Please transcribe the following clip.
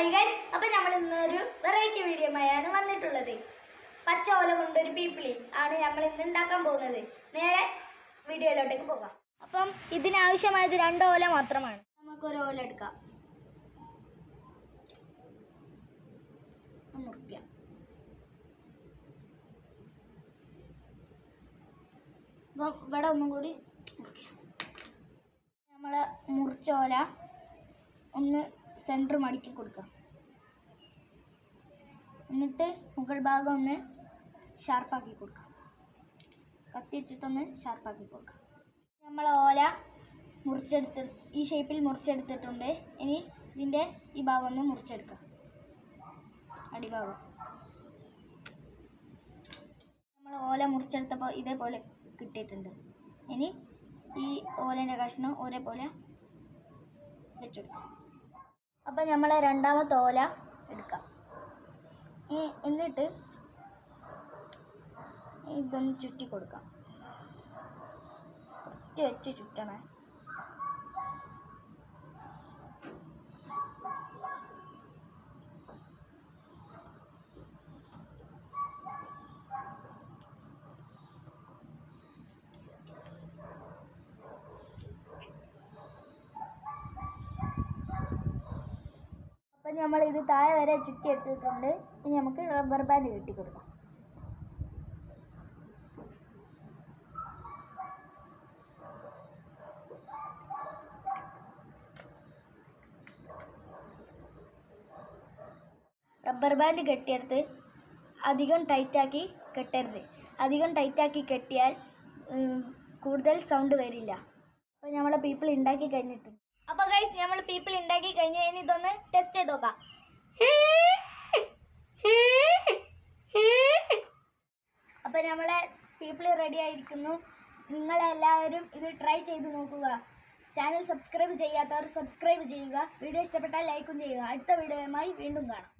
Hi guys. അപ്പോൾ നമ്മൾ ഇന്നൊരു വെറൈറ്റി വീഡിയോമായാണ് വന്നിട്ടുള്ളത്. പച്ച ഓല കൊണ്ടൊരു പീപ്പിളി ആണ് നമ്മൾ ഇന്ന് ഉണ്ടാക്കാൻ പോകുന്നത്. നേരെ വീഡിയോയിലോട്ടേക്ക് പോകാം. അപ്പം ഇതിനാവശ്യമായത് രണ്ട് ഓല മാത്രമാണ്. നമുക്കൊരു ഓല എടുക്കാം. മുറിക്കാം. അപ്പം ഇവിടെ ഒന്നും കൂടി മുറിക്കാം. നമ്മൾ മുറിച്ച ഓല ഒന്ന് സെന്റർ മടക്കി കൊടുക്കുക എന്നിട്ട് മുകൾ ഭാഗം ഒന്ന് ഷാർപ്പാക്കി കൊടുക്കുക കത്തി വെച്ചിട്ടൊന്ന് ഷാർപ്പാക്കി കൊടുക്കുക നമ്മൾ ഓല മുറിച്ചെടുത്ത് ഈ ഷേപ്പിൽ മുറിച്ചെടുത്തിട്ടുണ്ട്. ഇനി ഇതിന്റെ ഈ ഭാഗം ഒന്ന് മുറിച്ചെടുക്കുക അടിഭാഗം. നമ്മൾ ഓല മുറിച്ചെടുത്തപ്പോൾ ഇതേപോലെ കിട്ടിയിട്ടുണ്ട്. ഇനി ഈ ഓലേന്റെ കഷ്ണം ഒരേപോലെ വെച്ചെടുക്കാം. അപ്പം നമ്മൾ രണ്ടാമത്തെ ഓല എടുക്കാം. എന്നിട്ട് ഇതൊന്ന് ചുറ്റി കൊടുക്കാം. ഒറ്റ വെച്ച് ചുറ്റണേ അപ്പം നമ്മൾ ഇത് താഴെ വരെ ചുറ്റി എടുത്തിട്ടുണ്ട്. ഇനി നമുക്ക് റബ്ബർ ബാൻഡ് കെട്ടി കൊടുക്കാം. റബ്ബർ ബാൻഡ് കെട്ടിയെടുത്ത് അധികം ടൈറ്റാക്കി കെട്ടരുത്. അധികം ടൈറ്റാക്കി കെട്ടിയാൽ കൂടുതൽ സൗണ്ട് വരില്ല. അപ്പോൾ നമ്മളെ പീപ്പിൾ ഉണ്ടാക്കി കഴിഞ്ഞിട്ടുണ്ട്. അപ്പോൾ ഗൈസ് നമ്മൾ പീപ്പിൾ ഉണ്ടാക്കി കഴിഞ്ഞ് ഇനി ഇതൊന്ന് ടെസ്റ്റ് ചെയ്ത് നോക്കാം. അപ്പൊ നമ്മളെ പീപ്പിൾ റെഡി ആയിരിക്കുന്നു. നിങ്ങളെല്ലാവരും ഇത് ട്രൈ ചെയ്ത് നോക്കുക. ചാനൽ സബ്സ്ക്രൈബ് ചെയ്യാത്തവർ സബ്സ്ക്രൈബ് ചെയ്യുക. വീഡിയോ ഇഷ്ടപ്പെട്ടാൽ ലൈക്കും ചെയ്യുക. അടുത്ത വീഡിയോയുമായി വീണ്ടും കാണാം.